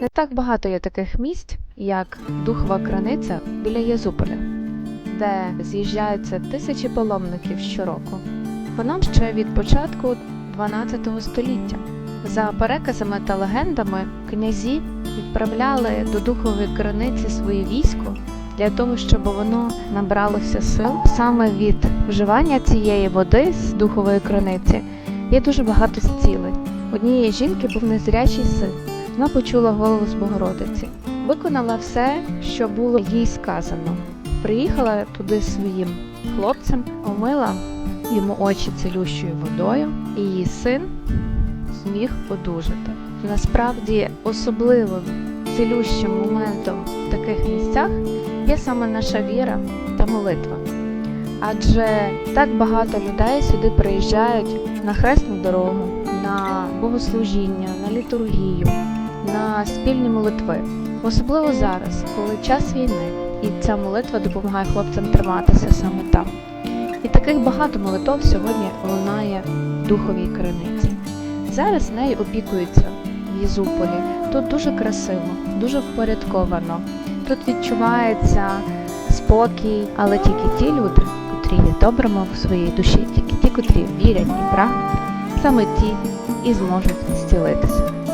Не так багато є таких місць, як Духова краниця біля Язуполя, де з'їжджаються тисячі паломників щороку. Вона ще від початку 12 століття. За переказами та легендами, князі відправляли до Духової криниці своє військо для того, щоб воно набралося сил саме від вживання цієї води з Духової криниці. Є дуже багато зцілень. Однієї жінки був незрячий син. Вона почула голос Богородиці, виконала все, що було їй сказано. Приїхала туди своїм хлопцем, омила йому очі цілющою водою, і її син зміг одужати. Насправді особливим цілющим моментом в таких місцях є саме наша віра та молитва. Адже так багато людей сюди приїжджають на хресну дорогу, на богослужіння, на літургію, на спільні молитви. Особливо зараз, коли час війни, і ця молитва допомагає хлопцям триматися саме там. І таких багато молитов сьогодні лунає духовій криниці. Зараз нею опікуються в Єзуполі. Тут дуже красиво, дуже впорядковано. Тут відчувається спокій, але тільки ті люди, котрі є добрими в своїй душі, тільки ті, котрі вірять і прагнуть, саме ті і зможуть зцілитися.